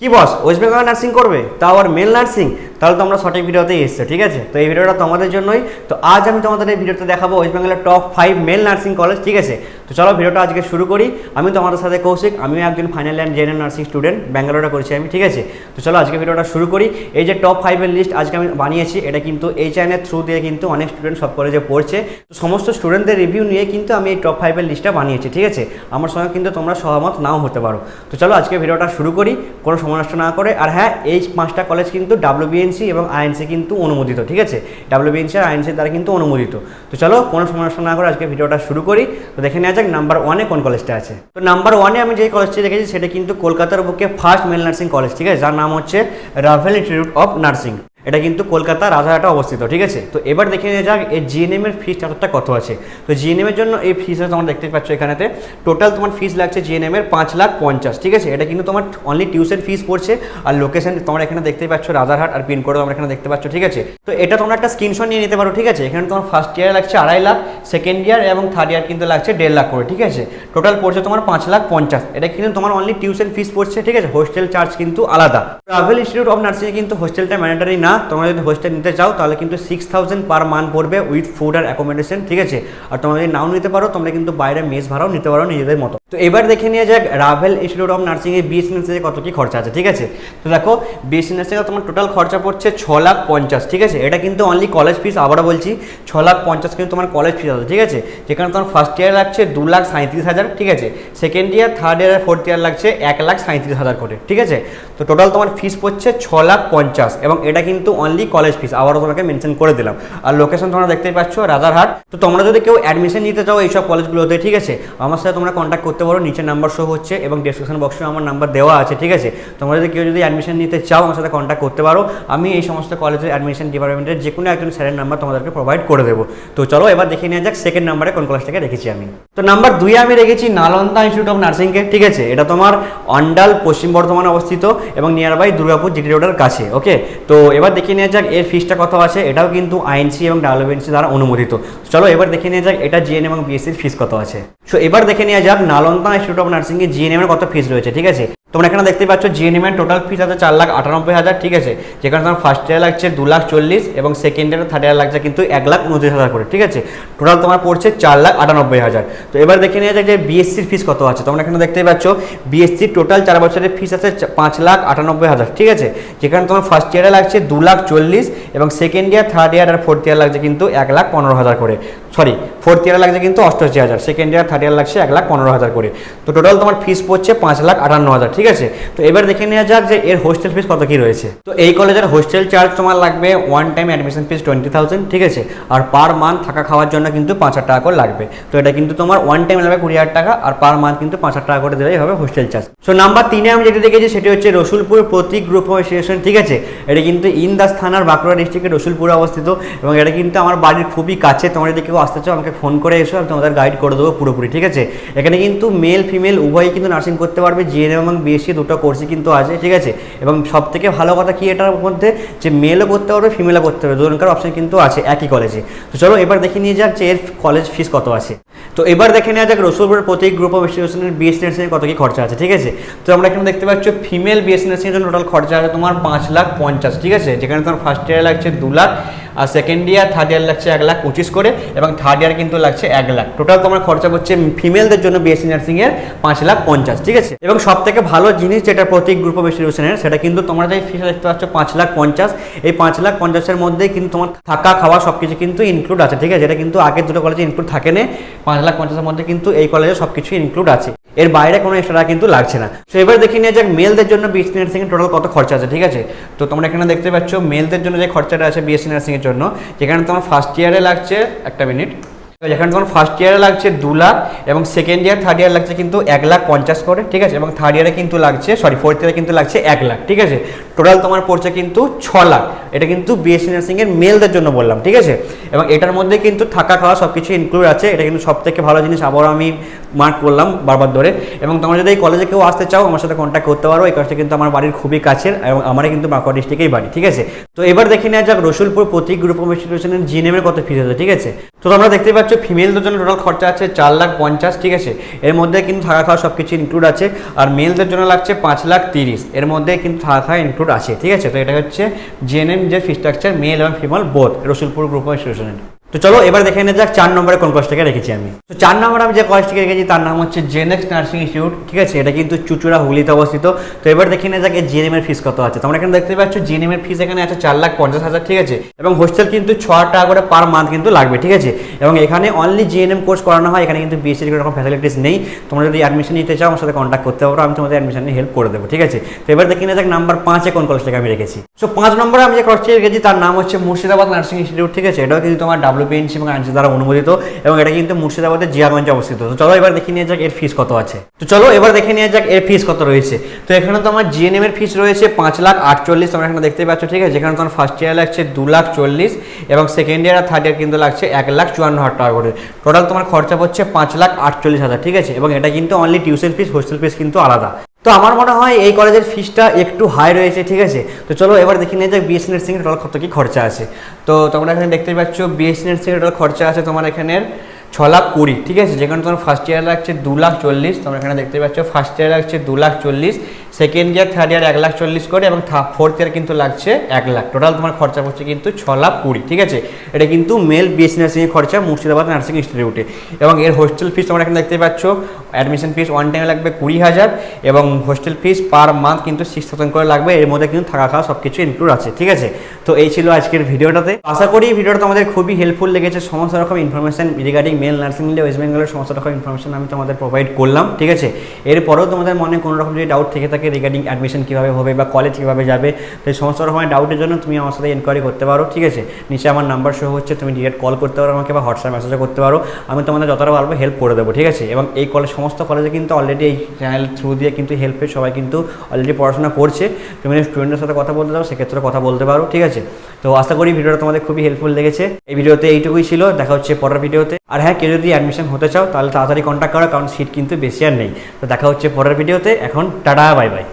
কি বস West Bengal nursing করবে? তাও আর মেল নার্সিং তাহলে তো আমরা সঠিক ভিডিওতেই এসছো, ঠিক আছে? তো এই ভিডিওটা তোমাদের জন্যই। তো আজ আমি তোমাদের এই ভিডিওতে দেখাবো ওয়েস্ট বেঙ্গলের top five male nursing college ঠিক আছে? তো চলো ভিডিওটা আজকে শুরু করি। আমি তোমাদের সাথে কৌশিক, আমিও একজন final and general nursing student ব্যাঙ্গালোরে করছি আমি, ঠিক আছে? তো চলো আজকে ভিডিওটা শুরু করি। এই যে টপ ফাইভের লিস্ট আজকে আমি বানিয়েছি, এটা কিন্তু এই চ্যানেলের থ্রু দিয়ে কিন্তু অনেক স্টুডেন্ট সব কলেজে পড়ছে। তো সমস্ত স্টুডেন্টদের রিভিউ নিয়ে কিন্তু আমি এই টপ ফাইভের লিস্টটা বানিয়েছি, ঠিক আছে? আমার সঙ্গে কিন্তু তোমরা সহমত নাও হতে পারো। তো চলো আজকে ভিডিওটা শুরু করি, কোনো সময় নষ্ট না করে। আর হ্যাঁ এই পাঁচটা কলেজ কিন্তু ডাব্লিউবিএনসি এবং আইএনসি কিন্তু অনুমোদিত, ঠিক আছে? ডাব্লিউবিএনসি আর আইএনসি দ্বারা কিন্তু অনুমোদিত। তো চলো, কোনো সমস্যা না করে আজকে ভিডিওটা শুরু করি। তো দেখে নেওয়া যাক নাম্বার ওয়ানে কোন কলেজটা আছে। তো নাম্বার ওয়ানে আমি যে কলেজটি দেখেছি, সেটা কিন্তু কলকাতার বুকে ফার্স্ট মেল নার্সিং কলেজ ঠিক আছে? যার নাম হচ্ছে রাভেল ইনস্টিটিউট অফ নার্সিং এটা কিন্তু কলকাতা রাজারহাটে অবস্থিত, ঠিক আছে? তো এবার দেখে নিয়ে যাক এই জিএনএম এর ফিস চার্টারটা কত আছে? তো জিএনএম এর জন্য এই ফিসটা তোমরা দেখতে পাচ্ছ এখানেতে। টোটাল তোমার ফিস লাগছে জিএনএম এর পাঁচ লাখ পঞ্চাশ, ঠিক আছে? এটা কিন্তু তোমার অনলি টিউশন ফিস পড়ছে আর লোকেশন তোমরা এখানে দেখতে পাচ্ছ রাজারহাট আর পিনকোডও তোমরা এখানে দেখতে পাচ্ছ, ঠিক আছে? তো এটা তোমরা একটা স্ক্রিনশট নিয়ে নিতে পারো, ঠিক আছে? এখানে তোমার ফার্স্ট ইয়ার লাগছে আড়াই লাখ সেকেন্ড ইয়ার এবং থার্ড ইয়ার কিন্তু লাগছে দেড় লাখ করে, ঠিক আছে? টোটাল পড়ছে তোমার পাঁচ লাখ পঞ্চাশ, এটা কিন্তু তোমার অনলি টিউশন ফিস পড়ছে, ঠিক আছে? হোস্টেল চার্জ কিন্তু আলাদা। ট্রাভেল ইনস্টিটিউট অফ নার্সিং কিন্তু হোস্টেলটা ম্যান্ডেটারি না তোমরা যদি হোস্টেল নিতে চাও, তাহলে কিন্তু সিক্স থাউজেন্ড পার মান্থ পড়বে উইথ ফুড আর অ্যাকোমোডেশন ঠিক আছে? আর তোমরা যদি নাও নিতে পারো, তোমরা কিন্তু বাইরে মেস ভাড়াও নিতে পারো নিজেদের মতো। তো এবার দেখে নিয়ে যাক রাভেল ইনস্টিটিউট অফ নার্সিং এর বিএসসি নার্সিং কত কি খরচা আছে, ঠিক আছে? তো দেখো বিএসসি নার্সিং তোমার টোটাল খরচা পড়ছে ছ লাখ পঞ্চাশ, ঠিক আছে? এটা কিন্তু অনলি কলেজ ফিস আবারও বলছি, ছ লাখ পঞ্চাশ কিন্তু তোমার কলেজ ফিস আছে, ঠিক আছে? যেখানে তোমার ফার্স্ট ইয়ার লাগছে দু লাখ সাঁত্রিশ হাজার, ঠিক আছে? Second year third year fourth year লাগছে এক লাখ সাঁত্রিশ হাজার করে, ঠিক আছে? তো টোটাল তোমার ফিস পড়ছে ছ লাখ পঞ্চাশ, এবং এটা কিন্তু অনলি কলেজ ফিস আবারও তোমাকে মেনশন করে দিলাম। আর লোকেশন তোমরা দেখতেই পাচ্ছ, রাজারহাট। তো তোমরা যদি কেউ অ্যাডমিশন নিতে চাও এইসব কলেজগুলোতে, ঠিক আছে? আমার সাথে তোমরা কন্ট্যাক্ট করতে পারো, নিচে নাম্বার শো হচ্ছে এবং ডিসক্রিপশন বক্সে আমার নাম্বার দেওয়া আছে, ঠিক আছে? তোমরা যদি কেউ যদি অ্যাডমিশন নিতে চাও, আমার সাথে কন্ট্যাক্ট করতে পারো। আমি এই সমস্ত কলেজের অ্যাডমিশন ডিপার্টমেন্টের যে কোনো একজন স্যারের নাম্বার তোমাদেরকে প্রোভাইড করে দেবো। তো চলো, এবার দেখে নেওয়া যাক সেকেন্ড নাম্বারে কোন কলেজটাকে রেখেছি আমি। তো নাম্বার দুই আমি রেখেছি নালন্দা ইনস্টিটিউট অফ নার্সিংকে ঠিক আছে? এটা তোমার অন্ডাল, পশ্চিম বর্ধমানে অবস্থিত এবং নিয়ার বাই দুর্গাপুর জিটি রোডের কাছে ওকে তো এবার দেখে নেওয়া যাক এর ফিসটা কত আছে। এটাও কিন্তু আইএনসি এবং ডাব্লিউএনসি দ্বারা অনুমোদিত। চলো এবার দেখে নেওয়া যাক এটা জিএনএম এবং বিএসসির ফিস কত আছে। সো এবার দেখে নেওয়া যাক নালন্দা ইনস্টিটিউট অফ নার্সিং এর জিএনএম এর কত ফিস রয়েছে, ঠিক আছে? তোমরা এখানে দেখতে পাচ্ছ জিএনএম এর টোটাল ফিস আছে চার লাখ আটানব্বই হাজার, ঠিক আছে? যেখানে তোমার ফার্স্ট ইয়ার লাগছে দু লাখ চল্লিশ এবং সেকেন্ড ইয়ার থার্ড ইয়ার লাগছে কিন্তু এক লাখ উনত্রিশ হাজার করে, ঠিক আছে? টোটাল তোমার পড়ছে চার লাখ আটানব্বই হাজার। তো এবার দেখে নিয়ে যাক যে বিএসসির ফিস কত আছে। তোমরা এখানে দেখতেই পাচ্ছ বিএসসির টোটাল চার বছরের ফিস আছে পাঁচ লাখ আটানব্বই হাজার, ঠিক আছে? যেখানে তোমার ফার্স্ট ইয়ারে লাগছে দু লাখ চল্লিশ এবং সেকেন্ড ইয়ার থার্ড ইয়ার আর ফোর্থ ইয়ার লাগছে কিন্তু এক লাখ পনেরো হাজার করে। সরি ফোর্থ ইয়ার লাগছে কিন্তু অষ্টআশি হাজার সেকেন্ড ইয়ার থার্ড ইয়ার লাগছে এক লাখ পনেরো হাজার করে। তো টোটাল তোমার ফিস পড়ছে পাঁচ লাখ আটান্ন হাজার ঠিক আছে? তো এবার দেখে নেওয়া যাক যে এর হোস্টেল ফিস কত কি রয়েছে। তো এই কলেজের হোস্টেল চার্জ তোমার লাগবে one time admission fees twenty thousand ঠিক আছে? আর পার মান্থ থাকা খাওয়ার জন্য কিন্তু পাঁচ হাজার টাকা করে লাগবে। তো এটা কিন্তু তোমার ওয়ান টাইম লাগবে কুড়ি হাজার টাকা, আর পার মান্থ কিন্তু পাঁচ হাজার টাকা করে দিলেই হবে হোস্টেল চার্জ সো নাম্বার তিনে আমি যেটা দেখেছি সেটি হচ্ছে Rasulpur Pratik group of station ঠিক আছে? এটা কিন্তু ইন্দাস থানার বাঁকুড়া ডিস্ট্রিক্টের রসুলপুরে অবস্থিত, এবং এটা কিন্তু আমার বাড়ির খুবই কাছে। তোমরা যদি কেউ আসতে চাও, আমাকে ফোন করে এসো, আমি তোমাদের গাইড করে দেবো পুরোপুরি, ঠিক আছে? এখানে কিন্তু মেল ফিমেল উভয়ই কিন্তু নার্সিং করতে পারবে জিএনএম এবং বিএসসি দুটো কোর্সই কিন্তু আছে, ঠিক আছে? এবং সব থেকে ভালো কথা কি এটার মধ্যে? যে মেলও করতে পারবে ফিমেলও করতে পারবে দুজনকার অপশন কিন্তু আছে, একই কলেজে তো চলো এবার দেখে নিয়ে যাক যে এর কলেজ ফিস কত আছে। তো এবার দেখে নেওয়া যাক রসুলপুরের প্রতি গ্রুপ অফ ইনস্টিটিউশনের বিএসসি নার্সিংয়ের কত কি খরচা আছে, ঠিক আছে? তো আমরা এখানে দেখতে পাচ্ছ ফিমেল বিএসসি নার্সিংয়ের জন্য টোটাল খরচা আছে তোমার পাঁচ লাখ পঞ্চাশ, ঠিক আছে? যেখানে তোমার ফার্স্ট ইয়ার লাগছে দু লাখ আর সেকেন্ড ইয়ার থার্ড ইয়ার লাগছে এক লাখ পঁচিশ করে এবং থার্ড ইয়ার কিন্তু লাগছে এক লাখ। টোটাল তোমার খরচা হচ্ছে ফিমেলদের জন্য বিএসসি নার্সিংয়ের পাঁচ লাখ পঞ্চাশ, ঠিক আছে? এবং সব থেকে ভালো জিনিস যেটা প্রতীক গ্রুপ অফ ইনস্টিটিউশনের সেটা কিন্তু তোমরা যে ফিস দেখতে পাচ্ছ, পাঁচ লাখ পঞ্চাশ, এই পাঁচ লাখ পঞ্চাশের মধ্যে কিন্তু তোমার থাকা, খাওয়া সব কিছু কিন্তু ইনক্লুড আছে, ঠিক আছে? যেটা কিন্তু আগের দুটো কলেজে ইনক্লুড থাকে না পাঁচ লাখ পঞ্চাশের মধ্যে কিন্তু এই কলেজে সব কিছু ইনক্লুড আছে। এর বাইরে কোনো এক্সট্রা কিন্তু লাগছে না। সো এবার দেখে নিয়ে যাক মেলদের জন্য বিএসসি নার্সিং এর টোটাল কত খরচা আছে, ঠিক আছে? তো তোমরা এখানে দেখতে পাচ্ছ মেলদের জন্য যে খরচাটা আছে বিএসসি নার্সিংয়ের জন্য, যেখানে তোমার ফার্স্ট ইয়ারে লাগছে, একটা মিনিট যেখানে তোমার ফার্স্ট ইয়ারে লাগছে দু লাখ এবং সেকেন্ড ইয়ার থার্ড ইয়ার লাগছে কিন্তু এক লাখ পঞ্চাশ করে, ঠিক আছে? এবং থার্ড ইয়ারে কিন্তু লাগছে সরি ফোর্থ ইয়ারে কিন্তু লাগছে এক লাখ, ঠিক আছে? টোটাল তোমার পড়ছে কিন্তু ছ লাখ। এটা কিন্তু বিএসসি নার্সিং এর মেলদের জন্য বললাম, ঠিক আছে? এবং এটার মধ্যে কিন্তু থাকা খাওয়া সব কিছু ইনক্লুড আছে। এটা কিন্তু সব থেকে ভালো জিনিস, আবারও আমি মার্ক করলাম বারবার ধরে। এবং তোমরা যদি এই কলেজে কেউ আসতে চাও, আমার সাথে কন্ট্যাক্ট করতে পারো। এই কলেজটা কিন্তু আমার বাড়ির খুবই কাছের এবং আমারই কিন্তু বাঁকুড়া ডিস্ট্রিক্টেই বাড়ি, ঠিক আছে? তো এবার দেখে নেওয়া যাক রসুলপুর প্রতীক গ্রুপ অফ ইনস্টিটিউশনের জিএনএমের কত ফিস আছে, ঠিক আছে? তো তোমরা দেখতে পাচ্ছ ফিমেলদের জন্য টোটাল খরচা আছে চার লাখ পঞ্চাশ, ঠিক আছে? এর মধ্যে কিন্তু থাকা খাওয়া সব কিছু ইনক্লুড আছে। আর মেলদের জন্য লাগছে পাঁচ লাখ তিরিশ। এর মধ্যে কিন্তু থাকা খাওয়া ইনক্লুড আছে, ঠিক আছে? তো এটা হচ্ছে জিএনএম যে ফিস্ট্রাকচার মেল এবং ফিমেল বোধ রসুলপুর গ্রুপ অফ ইনস্টিটিউশনের তো চলো এবার দেখে নিয়ে যাক চার নম্বরে কোন কলেজটাকে রেখেছি আমি। তো চার নম্বরে আমি যে কলেজটাকে রেখেছি, তার নাম হচ্ছে জেনেক্স নার্সিং ইনস্টিটিউট ঠিক আছে? এটা কিন্তু চুচুড়া হুগলিতে অবস্থিত। তো এবার দেখে নিয়ে যাক এর জিএনএম এর ফিস কত আছে। তোমরা এখানে দেখতে পাচ্ছ জিএনএম এর ফিস এখানে আছে চার লাখ পঞ্চাশ হাজার, ঠিক আছে? এবং হোস্টেল কিন্তু ছ টাকা করে পার মান্থ কিন্তু লাগবে, ঠিক আছে? এবং এখানে অনলি জিএনএম কোর্স করানো হয়, এখানে কিন্তু বিএসসির কোনো রকম ফ্যাসিলিটিস নেই। তোমরা যদি অ্যাডমিশন নিতে চাও, আমার সাথে কন্ট্যাক্ট করতে পারো, আমি তোমাদের অ্যাডমিশনে হেল্প করে দেবো, ঠিক আছে? তো এবার দেখে নেওয়া যাক নাম্বার পাঁচে কোন কলেজটাকে আমি রেখেছি। সো পাঁচ নম্বরে আমি যে কলেজটি রেখেছি, তার নাম হচ্ছে মুর্শিদাবাদ নার্সিং ইনস্টিটিউট ঠিক আছে? এটাও কিন্তু তোমার ডাব্লিউপিএনসি এবং আইনসি দ্বারা অনুমোদিত এবং এটা কিন্তু মুর্শিদাবাদের জিয়াগঞ্জে অবস্থিত। তো চলো এবার দেখে নিয়ে যাক এর ফিস কত আছে। তো চলো এবার দেখে নিয়ে যাক এর ফিস কত রয়েছে। তো এখানে তোমার জিএনএম এর ফিস রয়েছে পাঁচ লাখ আটচল্লিশ, তোমরা এখানে দেখতে পাচ্ছ, ঠিক আছে? যেখানে তোমার ফার্স্ট ইয়ার লাগছে দু লাখ চল্লিশ এবং সেকেন্ড ইয়ার আর থার্ড ইয়ার কিন্তু লাগছে এক লাখ চুয়ান্ন হাজার টাকা করে। টোটাল তোমার খরচা পড়ছে পাঁচ লাখ আটচল্লিশ হাজার, ঠিক আছে? এবং এটা কিন্তু only tuition fees hostel fees কিন্তু আলাদা। তো আমার মনে হয় এই কলেজের ফিসটা একটু হাই রয়েছে, ঠিক আছে? তো চলো এবার দেখে নিয়ে যাক বিএসসি নার্সিংয়ের টোটাল কত কি খরচা আছে। তো তোমরা এখানে দেখতে পাচ্ছ বিএসসি নার্সিংয়ের টোটাল খরচা আছে তোমার এখানের ছ লাখ কুড়ি, ঠিক আছে? যেখানে তোমার ফার্স্ট ইয়ার লাগছে দু লাখ চল্লিশ, তোমরা এখানে দেখতে পাচ্ছ ফার্স্ট ইয়ার লাগছে দু লাখ চল্লিশ সেকেন্ড ইয়ার থার্ড ইয়ার এক লাখ চল্লিশ করে এবং ফোর্থ ইয়ার কিন্তু লাগছে এক লাখ। টোটাল তোমার খরচা পড়ছে কিন্তু ছ লাখ কুড়ি, ঠিক আছে? এটা কিন্তু মেল বিএসসি নার্সিংয়ের খরচা মুর্শিদাবাদ নার্সিং ইনস্টিটিউটে এবং এর হোস্টেল ফিস তোমরা এখানে দেখতে পাচ্ছ অ্যাডমিশন ফিস ওয়ান টাইমে লাগবে কুড়ি হাজার এবং হোস্টেল ফিস পার মান্থ কিন্তু সিক্স থাউজেন্ড করে লাগবে। এর মধ্যে কিন্তু থাকা খাওয়া সব কিছু ইনক্লুড আছে, ঠিক আছে? তো এই ছিল আজকের ভিডিওটাতে। আশা করি ভিডিওটা তোমাদের খুবই হেল্পফুল লেগেছে। সমস্ত রকম ইনফরমেশন রিগার্ডিং মেল নার্সিং নিলে ওয়েস্ট বেঙ্গলের সমস্ত রকম ইনফরমেশন আমি তোমাদের প্রোভাইড করলাম, ঠিক আছে? এরপরেও তোমাদের মনে কোনো রকম যদি ডাউট থেকে থাকে রিগার্ডিং অ্যাডমিশন কীভাবে হবে বা কলেজ কীভাবে যাবে, তো সমস্ত রকমের ডাউটের জন্য তুমি আমার সাথে এনকোয়ারি করতে পারো, ঠিক আছে? নিচে আমার নাম্বার শো হচ্ছে, তুমি ডিরেক্ট কল করতে পারো আমাকে বা হোয়াটসঅ্যাপ মেসেজও করতে পারো, আমি তোমাদের যতটা পারব হেল্প করে দেবো, ঠিক আছে? এবং এই কলেজ সমস্ত কলেজে কিন্তু অলরেডি এই চ্যানেল থ্রু দিয়ে কিন্তু হেল্প সবাই কিন্তু অলরেডি পড়াশোনা করছে। তুমি স্টুডেন্টের সাথে কথা বলতে চাও, সেক্ষেত্রে কথা বলতে পারো, ঠিক আছে? তো আশা করি ভিডিওটা তোমাদের খুবই হেল্পফুল লেগেছে। এই ভিডিওতে এইটুকুই ছিল, দেখা হচ্ছে পরের ভিডিওতে। আর হ্যাঁ কেউ যদি অ্যাডমিশন হতে চাও, তাহলে তাড়াতাড়ি কন্ট্যাক্ট করো, কারণ সিট কিন্তু বেশি আর নেই। তো দেখা হচ্ছে পরের ভিডিওতে এখন টাটা বাই বাই